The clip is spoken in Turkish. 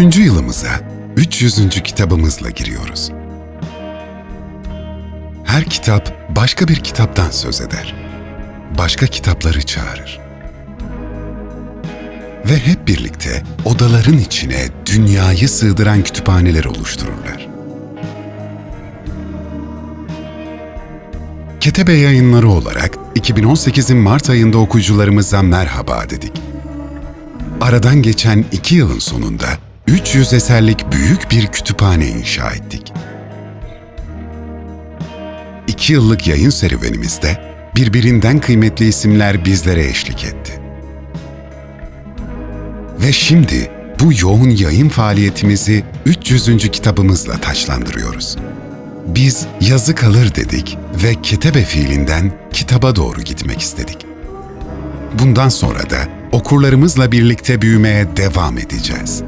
Üçüncü yılımıza 300. kitabımızla giriyoruz. Her kitap başka bir kitaptan söz eder. Başka kitapları çağırır. Ve hep birlikte odaların içine dünyayı sığdıran kütüphaneler oluştururlar. Ketebe yayınları olarak 2018'in Mart ayında okuyucularımıza merhaba dedik. Aradan geçen iki yılın sonunda 300 eserlik büyük bir kütüphane inşa ettik. İki yıllık yayın serüvenimizde birbirinden kıymetli isimler bizlere eşlik etti. Ve şimdi bu yoğun yayın faaliyetimizi 300. kitabımızla taçlandırıyoruz. Biz yazı kalır dedik ve ketebe fiilinden kitaba doğru gitmek istedik. Bundan sonra da okurlarımızla birlikte büyümeye devam edeceğiz.